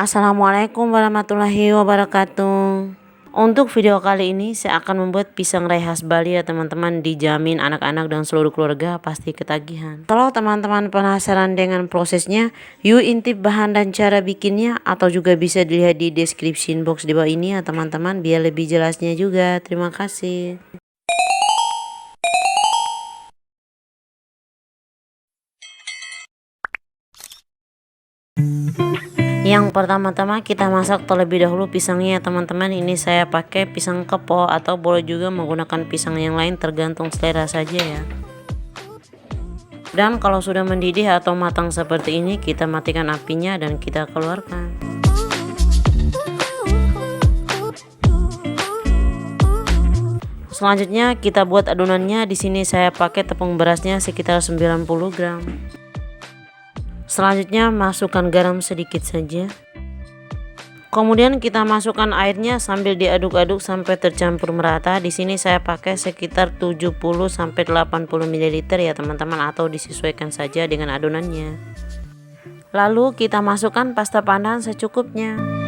Assalamualaikum warahmatullahi wabarakatuh. Untuk video kali ini saya akan membuat pisang rai khas Bali ya teman-teman. Dijamin anak-anak dan seluruh keluarga pasti ketagihan. Kalau teman-teman penasaran dengan prosesnya Yuk intip bahan dan cara bikinnya Atau juga bisa dilihat di description box di bawah ini ya teman-teman. Biar lebih jelasnya juga. Terima kasih Yang pertama-tama kita masak terlebih dahulu pisangnya teman-teman Ini saya pakai pisang kepo atau boleh juga menggunakan pisang yang lain tergantung selera saja ya Dan kalau sudah mendidih atau matang seperti ini kita matikan apinya dan kita keluarkan Selanjutnya kita buat adonannya. Di sini saya pakai tepung berasnya sekitar 90 gram. Selanjutnya masukkan garam sedikit saja. Kemudian kita masukkan airnya sambil diaduk-aduk sampai tercampur merata. Di sini saya pakai sekitar 70 sampai 80 ml ya teman-teman atau disesuaikan saja dengan adonannya. Lalu kita masukkan pasta pandan secukupnya.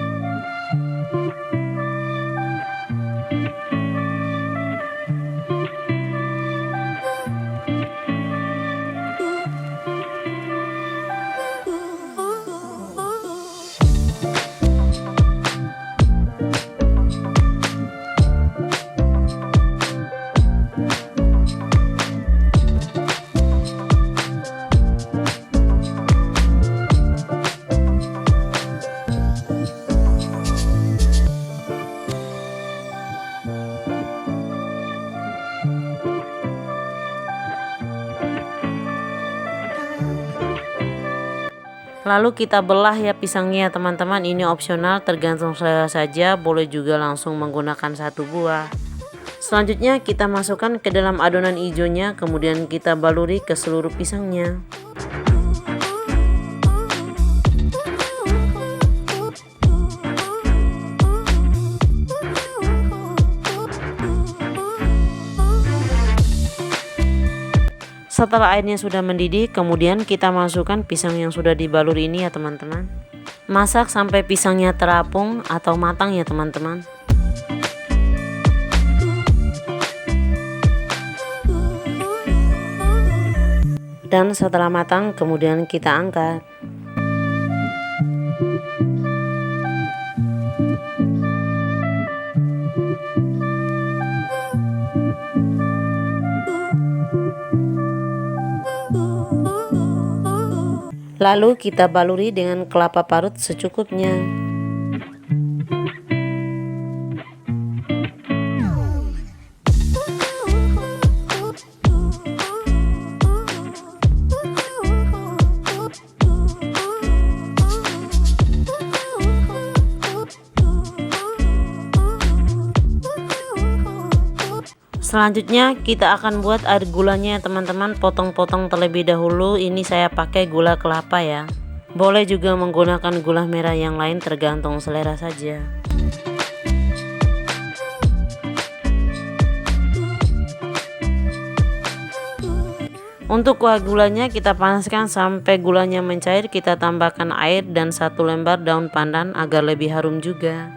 Lalu kita belah ya pisangnya teman-teman ini opsional tergantung selera saja boleh juga langsung menggunakan satu buah. Selanjutnya kita masukkan ke dalam adonan hijaunya kemudian kita baluri ke seluruh pisangnya. Setelah airnya sudah mendidih, kemudian kita masukkan pisang yang sudah dibalur ini ya teman-teman. Masak sampai pisangnya terapung atau matang ya teman-teman. Dan setelah matang, kemudian kita angkat. Lalu kita baluri dengan kelapa parut secukupnya. Selanjutnya kita akan buat air gulanya teman-teman. Potong-potong terlebih dahulu. Ini saya pakai gula kelapa ya. Boleh juga menggunakan gula merah yang lain tergantung selera saja. Untuk kuah gulanya kita panaskan sampai gulanya mencair. Kita tambahkan air dan satu lembar daun pandan agar lebih harum juga.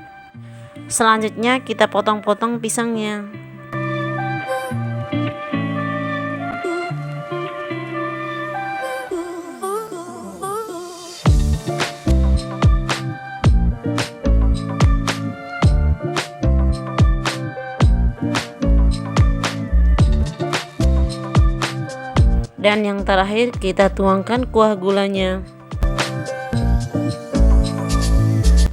Selanjutnya kita potong-potong pisangnya dan yang terakhir kita tuangkan kuah gulanya.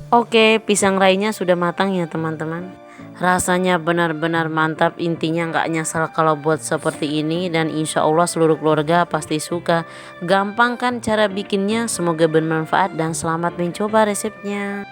Oke pisang rainya sudah matang ya teman-teman. Rasanya benar-benar mantap. Intinya nggak nyesal kalau buat seperti ini. Dan insya Allah seluruh keluarga pasti suka. Gampang kan cara bikinnya? Semoga bermanfaat dan selamat mencoba resepnya